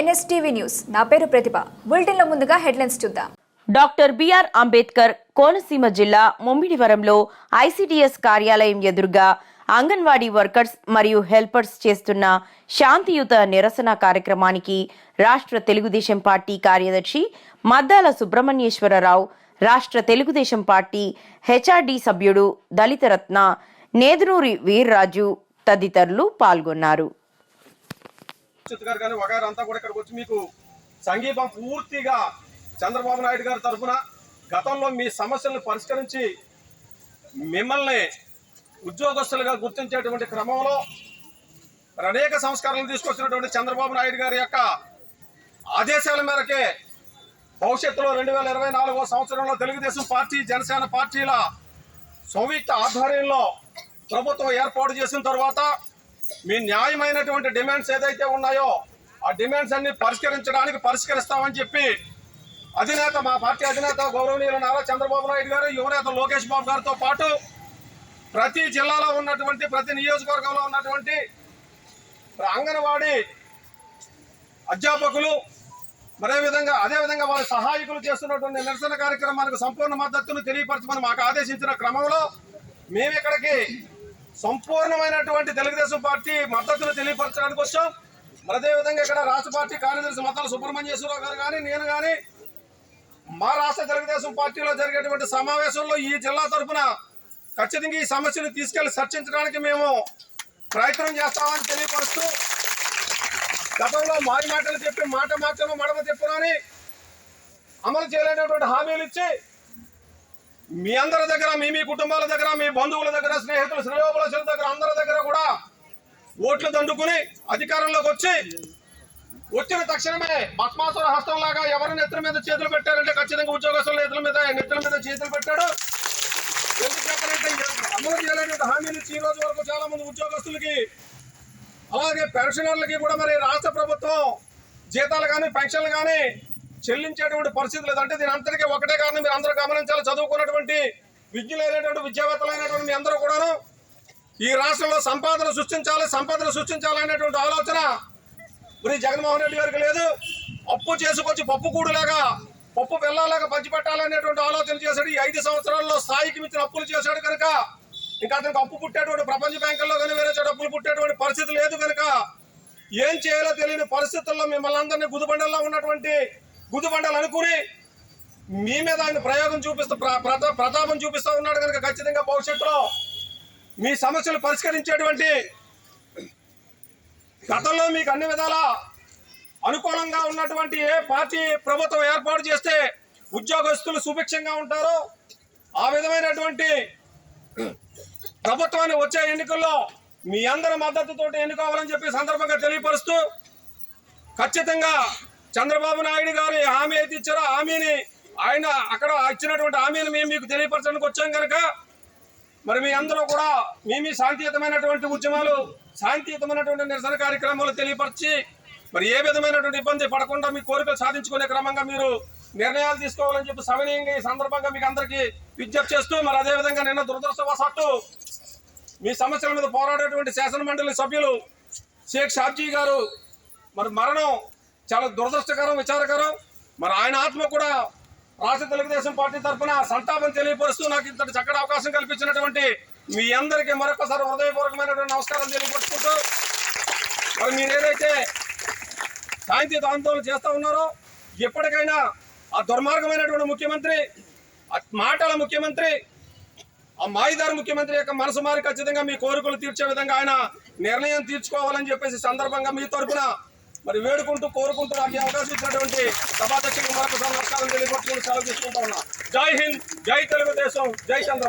NSTV news. నా పేరు ప్రతిభ. బులెటిన్లో ముందుగా హెడ్లైన్స్ చూద్దాం. డాక్టర్ బిఆర్ అంబేద్కర్ కోనసీమ జిల్లా ముమ్మిడివరంలో ఐసిడిఎస్ కార్యాలయం ఎదురుగా అంగన్వాడీ వర్కర్స్ మరియు హెల్పర్స్ చేస్తున్న శాంతియుత నిరసన కార్యక్రమానికి రాష్ట్ర తెలుగుదేశం పార్టీ కార్యదర్శి మద్దాల సుబ్రహ్మణ్యేశ్వరరావు రాష్ట్ర తెలుగుదేశం పార్టీ హెచ్ఆర్డి సభ్యుడు దళితరత్న నేదునూరి వీర్రాజు తదితరులు పాల్గొన్నారు. చిత్ గారు కానీ వగారు అంతా కూడా ఇక్కడికి వచ్చి మీకు సంఘీభం పూర్తిగా చంద్రబాబు నాయుడు గారి తరఫున గతంలో మీ సమస్యలను పరిష్కరించి మిమ్మల్ని ఉద్యోగస్తులుగా గుర్తించేటువంటి క్రమంలో అనేక సంస్కరణలు తీసుకొచ్చినటువంటి చంద్రబాబు నాయుడు గారి యొక్క ఆదేశాల మేరకే భవిష్యత్తులో రెండు వేల ఇరవై నాలుగో సంవత్సరంలో తెలుగుదేశం పార్టీ జనసేన పార్టీల సంయుక్త ఆధ్వర్యంలో ప్రభుత్వం ఏర్పాటు చేసిన తర్వాత మీ న్యాయమైనటువంటి డిమాండ్స్ ఏదైతే ఉన్నాయో ఆ డిమాండ్స్ అన్ని పరిష్కరించడానికి పరిష్కరిస్తామని చెప్పి అధినేత మా పార్టీ అధినేత గౌరవనీయులు నారా చంద్రబాబు నాయుడు గారు యువనేత లోకేష్ బాబు గారితో పాటు ప్రతి జిల్లాలో ఉన్నటువంటి ప్రతి నియోజకవర్గంలో ఉన్నటువంటి అంగన్వాడీ అధ్యాపకులు మరే విధంగా అదే విధంగా వాళ్ళ సహాయకులు చేస్తున్నటువంటి నిరసన కార్యక్రమానికి సంపూర్ణ మద్దతును తెలియపరచమని మాకు ఆదేశించిన క్రమంలో మేము ఇక్కడికి సంపూర్ణమైనటువంటి తెలుగుదేశం పార్టీ మద్దతును తెలియపరచడానికి వచ్చాం. మరి అదే విధంగా ఇక్కడ రాష్ట్ర పార్టీ కార్యదర్శి మతాల సుబ్రహ్మణ్యేశ్వరరావు గారు కానీ నేను కానీ మా రాష్ట్ర తెలుగుదేశం పార్టీలో జరిగేటువంటి సమావేశంలో ఈ జిల్లా తరఫున ఖచ్చితంగా ఈ సమస్యను తీసుకెళ్ళి చర్చించడానికి మేము ప్రయత్నం చేస్తామని తెలియపరుస్తూ గతంలో మారి మాటలు చెప్పి మాట మాత్రమే మడమ చెప్పునని అమలు చేయలేనటువంటి హామీలు ఇచ్చి మీ అందరి దగ్గర మీ మీ కుటుంబాల దగ్గర మీ బంధువుల దగ్గర స్నేహితులు శ్రేయోపుల దగ్గర అందరి దగ్గర కూడా ఓట్లు దండుకుని అధికారంలోకి వచ్చి వచ్చిన తక్షణమే భస్మాసుర హస్తం లాగా ఎవరి నెత్తుల మీద చేతులు పెట్టారంటే ఖచ్చితంగా ఉద్యోగస్తుల నెత్తుల మీద నెత్తుల మీద చేతులు పెట్టాడు. ఎందుకు చెప్పాలంటే అమలు చేయలేనటువంటి హామీలు ఈ రోజు వరకు చాలా మంది ఉద్యోగస్తులకి అలాగే పెన్షనర్లకి కూడా మరి రాష్ట్ర ప్రభుత్వం జీతాలు కానీ పెన్షన్లు కానీ చెల్లించేటువంటి పరిస్థితి లేదు. అంటే దీని అంతటికీ ఒకటే కారణం మీరు అందరూ గమనించాలి. చదువుకున్నటువంటి విద్యులైనటువంటి విద్యావేత్తలైనటువంటి మీ అందరూ కూడాను ఈ రాష్ట్రంలో సంపాదన సృష్టించాలి సంపదన సృష్టించాలి అనేటువంటి ఆలోచన మరి జగన్మోహన్ రెడ్డి గారికి లేదు. అప్పు చేసుకొచ్చి పప్పు కూడులాగా పప్పు బెల్లాలాగా పంచిపెట్టాలనేటువంటి ఆలోచన చేశాడు. ఈ ఐదు సంవత్సరాల్లో స్థాయికి మించిన అప్పులు చేశాడు కనుక ఇంకా అతనికి అప్పు పుట్టేటువంటి ప్రపంచ బ్యాంకుల్లో కానీ వేరే చోట అప్పులు పుట్టేటువంటి పరిస్థితి లేదు కనుక ఏం చేయాలో తెలియని పరిస్థితుల్లో మిమ్మల్ని అందరినీ గుదిబండల్లో ఉన్నటువంటి గుదిబండలు అనుకుని మీ మీద ఆయన ప్రయోగం చూపిస్తూ ప్రతా- ప్రతాపం చూపిస్తూ ఉన్నాడు కనుక ఖచ్చితంగా భవిష్యత్తులో మీ సమస్యలు పరిష్కరించేటువంటి గతంలో మీకు అన్ని విధాల అనుకూలంగా ఉన్నటువంటి ఏ పార్టీ ప్రభుత్వం ఏర్పాటు చేస్తే ఉద్యోగస్తులు సుభిక్షంగా ఉంటారో ఆ విధమైనటువంటి ప్రభుత్వాన్ని వచ్చే ఎన్నికల్లో మీ అందరి మద్దతుతోటి ఎన్నుకోవాలని చెప్పి సందర్భంగా తెలియపరుస్తూ ఖచ్చితంగా చంద్రబాబు నాయుడు గారు హామీ అయితే ఇచ్చారో హామీని ఆయన అక్కడ ఇచ్చినటువంటి హామీని మేము మీకు తెలియపరచడానికి వచ్చాం కనుక మరి మీ అందరూ కూడా మేము శాంతియుతమైనటువంటి ఉద్యమాలు శాంతియుతమైనటువంటి నిరసన కార్యక్రమాలు తెలియపరిచి మరి ఏ విధమైనటువంటి ఇబ్బంది పడకుండా మీ కోరికలు సాధించుకునే క్రమంగా మీరు నిర్ణయాలు తీసుకోవాలని చెప్పి సమనీయంగా ఈ సందర్భంగా మీకు అందరికీ విజ్ఞప్తి చేస్తూ మరి అదే విధంగా నిన్న దురదృష్టవశాత్తు మీ సమస్యల మీద పోరాడేటువంటి శాసన మండలి సభ్యులు షేక్ షాబ్జీ గారు మరి మరణం చాలా దురదృష్టకరం విచారకరం. మరి ఆయన ఆత్మ కూడా రాష్ట్ర తెలుగుదేశం పార్టీ తరఫున సంతాపం తెలియపరుస్తూ నాకు ఇంతటి చక్కటి అవకాశం కల్పించినటువంటి మీ అందరికీ మరొకసారి హృదయపూర్వకమైనటువంటి నమస్కారం తెలియపరుచుకుంటూ మరి మీరు ఏదైతే సాయంత్రిక ఆందోళన చేస్తూ ఉన్నారో ఎప్పటికైనా ఆ దుర్మార్గమైనటువంటి ముఖ్యమంత్రి ఆ మాటల ముఖ్యమంత్రి ఆ మాయిదారు ముఖ్యమంత్రి యొక్క మనసు మారి ఖచ్చితంగా మీ కోరికలు తీర్చే విధంగా ఆయన నిర్ణయం తీర్చుకోవాలని చెప్పేసి సందర్భంగా మీ తరఫున మరి వేడుకుంటూ కోరుకుంటూ నాకు అవకాశం ఇచ్చినటువంటి సభాధ్యక్షులకు మరొకసారి నమస్కారం తెలియపరుచుకుంటూ సెలవు తీసుకుంటా ఉన్నా. జై హింద్ జై తెలుగుదేశం జై చంద్ర